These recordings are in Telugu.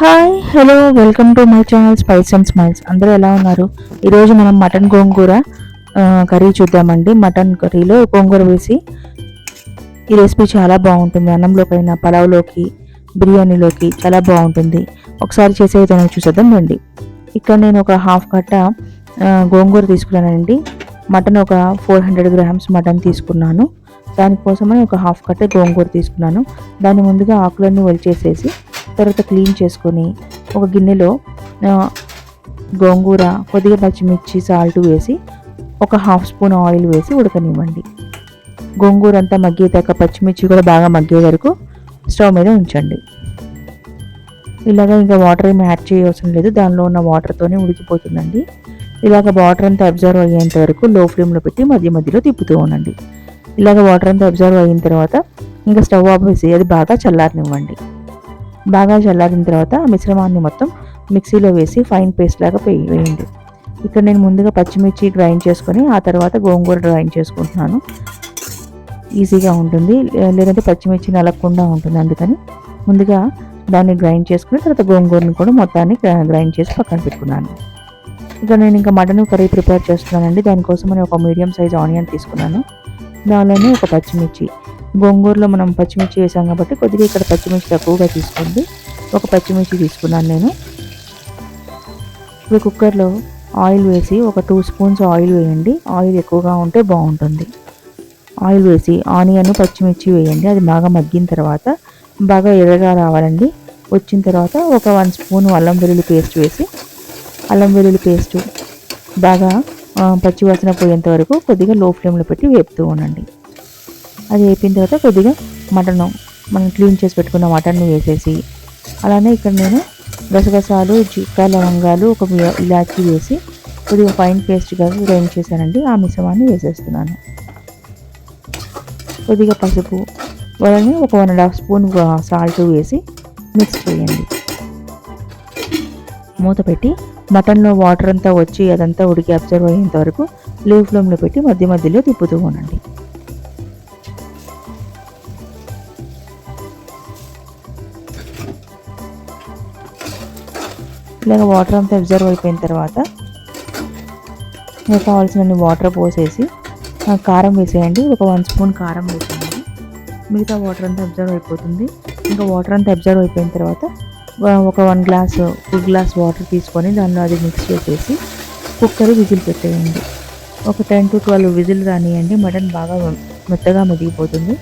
Hi hello welcome to my channel spice and smiles అందరూ ఎలా ఉన్నారు? ఈరోజు మనం మటన్ గోంగూర కర్రీ చూద్దామండి. మటన్ కర్రీలో గోంగూర వేసి ఈ రెసిపీ చాలా బాగుంటుంది. అన్నంలోకైనా పలావ్లోకి బిర్యానీలోకి చాలా బాగుంటుంది. ఒకసారి చేసే విధానం చూసేద్దాం రండి. ఇక్కడ నేను ఒక హాఫ్ కట్ట గోంగూర తీసుకున్నానండి. మటన్ ఒక ఫోర్ హండ్రెడ్ గ్రామ్స్ మటన్ తీసుకున్నాను. దానికోసమని ఒక హాఫ్ కట్ట గోంగూర తీసుకున్నాను. దాన్ని ముందుగా ఆకులన్నీ చేసేసి తర్వాత క్లీన్ చేసుకొని ఒక గిన్నెలో గోంగూర కొద్దిగా పచ్చిమిర్చి సాల్ట్ వేసి ఒక హాఫ్ స్పూన్ ఆయిల్ వేసి ఉడకనివ్వండి. గోంగూర అంతా మగ్గేదాకా పచ్చిమిర్చి కూడా బాగా మగ్గే వరకు స్టవ్ మీద ఉంచండి. ఇలాగ ఇంకా వాటర్ ఏమి యాడ్ చేయవసరం లేదు దానిలో ఉన్న వాటర్తోనే ఉడికిపోతుందండి. ఇలాగ వాటర్ అంతా అబ్జర్వ్ అయ్యేంత వరకు లో ఫ్లేమ్లో పెట్టి మధ్య మధ్యలో తిప్పుతూ ఉండండి. ఇలాగ వాటర్ అంతా అబ్జర్వ్ అయిన తర్వాత ఇంకా స్టవ్ ఆపేసి అది బాగా చల్లారనివ్వండి. బాగా చల్లారిన తర్వాత ఆ మిశ్రమాన్ని మొత్తం మిక్సీలో వేసి ఫైన్ పేస్ట్ లాగా వేయి- వేయండి. ఇక్కడ నేను ముందుగా పచ్చిమిర్చి గ్రైండ్ చేసుకొని ఆ తర్వాత గోంగూర గ్రైండ్ చేసుకుంటున్నాను. ఈజీగా ఉంటుంది. లే- లేదంటే పచ్చిమిర్చి నలగకుండా ఉంటుంది అందుకని. ముందుగా దాన్ని గ్రైండ్ చేసుకుని తర్వాత గోంగూరని కూడా మొత్తాన్ని గ్రైండ్ చేసి పక్కన పెట్టుకున్నాను. ఇక్కడ నేను ఇంకా మటన్ కర్రీ ప్రిపేర్ చేస్తున్నానండి. దానికోసమని ఒక మీడియం సైజ్ ఆనియన్ తీసుకున్నాను. దానిలోనే ఒక పచ్చిమిర్చి. గోంగూరలో మనం పచ్చిమిర్చి వేసాం కాబట్టి కొద్దిగా ఇక్కడ పచ్చిమిర్చి తక్కువగా తీసుకుంది ఒక పచ్చిమిర్చి తీసుకున్నాను నేను. ఇప్పుడు కుక్కర్లో ఆయిల్ వేసి ఒక టూ స్పూన్స్ ఆయిల్ వేయండి. ఆయిల్ ఎక్కువగా ఉంటే బాగుంటుంది. ఆయిల్ వేసి ఆనియన్ పచ్చిమిర్చి వేయండి. అది బాగా మగ్గిన తర్వాత బాగా ఎర్రగా రావాలండి. వచ్చిన తర్వాత ఒక వన్ స్పూన్ అల్లం వెల్లుల్లి పేస్ట్ వేసి అల్లం వెల్లుల్లి పేస్ట్ బాగా పచ్చివాసన పచ్చి పోయేంత వరకు కొద్దిగా లో ఫ్లేమ్లో పెట్టి వేపుతూ ఉండండి. అది వేపిన తర్వాత కొద్దిగా మటన్ మనం క్లీన్ చేసి పెట్టుకున్న మటన్ వేసేసి అలానే ఇక్కడ నేను గసగసాలు చిక్క లవంగాలు ఒక ఇలాచి వేసి కొద్దిగా ఫైన్ పేస్ట్గా గ్రైండ్ చేశానండి. ఆ మిశ్రమాన్ని వేసేస్తున్నాను. కొద్దిగా పసుపు అలానే ఒక one and half spoon salt వేసి మిక్స్ చేయండి. మూత పెట్టి మటన్లో వాటర్ అంతా వచ్చి అదంతా ఉడికి అబ్జర్వ్ అయ్యేంత వరకు లో ఫ్లేమ్లో పెట్టి మధ్య మధ్యలో తిప్పుతూ ఉండండి. ఇలాగ వాటర్ అంతా అబ్జర్వ్ అయిపోయిన తర్వాత ఇంకా కావాల్సిన వాటర్ పోసేసి ఆ, కారం వేసేయండి. ఒక వన్ స్పూన్ కారం వేసేయండి. మిగతా వాటర్ అంతా అబ్జర్వ్ అయిపోతుంది. ఇంకా వాటర్ అంతా అబ్జర్వ్ అయిపోయిన తర్వాత ఒక one glass full glass water తీసుకొని దానిలో అది మిక్స్ చేసేసి కుక్కర్ విజిల్ పెట్టేయండి. ఒక టెన్ టు ట్వెల్వ్ విజిల్ రానియండి. మటన్ బాగా మెత్తగా మెదిగిపోతుంది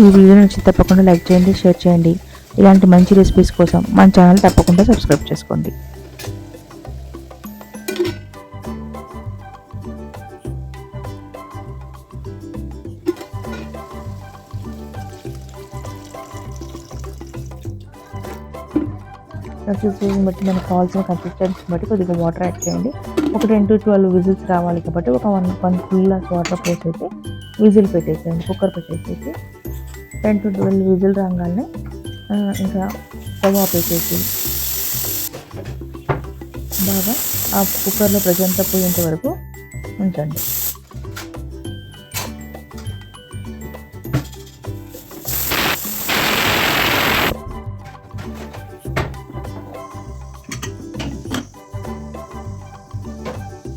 ఈ వీడియో నచ్చి తప్పకుండా లైక్ చేయండి షేర్ చేయండి. ఇలాంటి మంచి రెసిపీస్ కోసం మన ఛానల్ తప్పకుండా సబ్స్క్రైబ్ చేసుకోండి. కన్సిస్టెన్సీని బట్టి మనకు కావాల్సిన కన్సిస్టెన్సీ బట్టి కొద్దిగా వాటర్ యాడ్ చేయండి. ఒక టెన్ టు ట్వెల్వ్ విజిల్స్ రావాలి కాబట్టి ఒక one one full glass water పోసేసి విజిల్ పెట్టేసేయండి కుక్కర్ పెట్టేసేసి. టెన్ టు ట్వెల్వ్ విజిల్ రాగానే ఇంకా స్టవ్ ఆపేసేసి బాగా ఆ కుక్కర్లో ప్రజంతా పోయేంత వరకు ఉంచండి.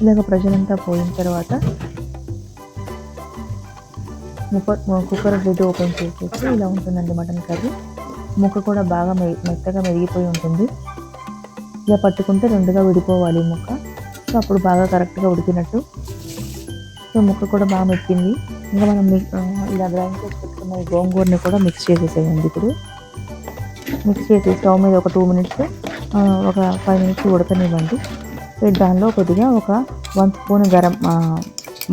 ఇలాగ ప్రజలంతా పోయిన తర్వాత కుక్కర్ లిడ్ ఓపెన్ చేసేసి ఇలా ఉంటుందండి మటన్ కర్రీ. ముక్క కూడా బాగా మెత్తగా మెరిగిపోయి ఉంటుంది. ఇలా పట్టుకుంటే రెండుగా విడిపోవాలి ముక్క సో అప్పుడు బాగా కరెక్ట్గా ఉడికినట్టు. సో ముక్క కూడా బాగా మెక్కింది ఇంకా మనం ఇలా గ్రైండ్ చేసి పెట్టుకున్న గోంగూరని కూడా మిక్స్ చేసేసేయండి ఇప్పుడు. మిక్స్ చేసి స్టవ్ మీద ఒక టూ మినిట్స్ ఒక ఫైవ్ మినిట్స్ ఉడకనివ్వండి. దానిలో కొద్దిగా ఒక one spoon garam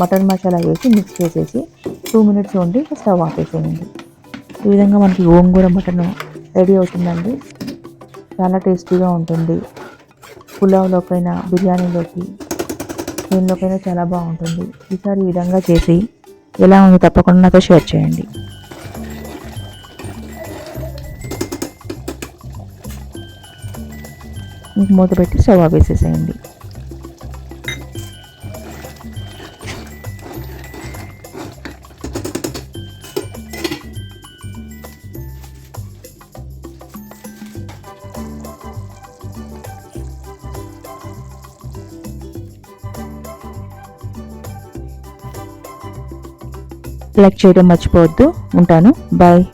mutton masala వేసి మిక్స్ చేసేసి టూ మినిట్స్ ఉండి స్టవ్ ఆపేసేయండి ఈ విధంగా మనకి గోంగూర మటన్ రెడీ అవుతుందండి. చాలా టేస్టీగా ఉంటుంది. పులావ్లోకైనా బిర్యానీలోకి దీనిలోకైనా చాలా బాగుంటుంది. ఈసారి ఈ విధంగా చేసి ఎలా ఉంది తప్పకుండా నాతో షేర్ చేయండి. మూత పెట్టి స్టవ్ ఆపేసేసేయండి లైక్ చేయడం మర్చిపోవద్దు. ఉంటాను. బాయ్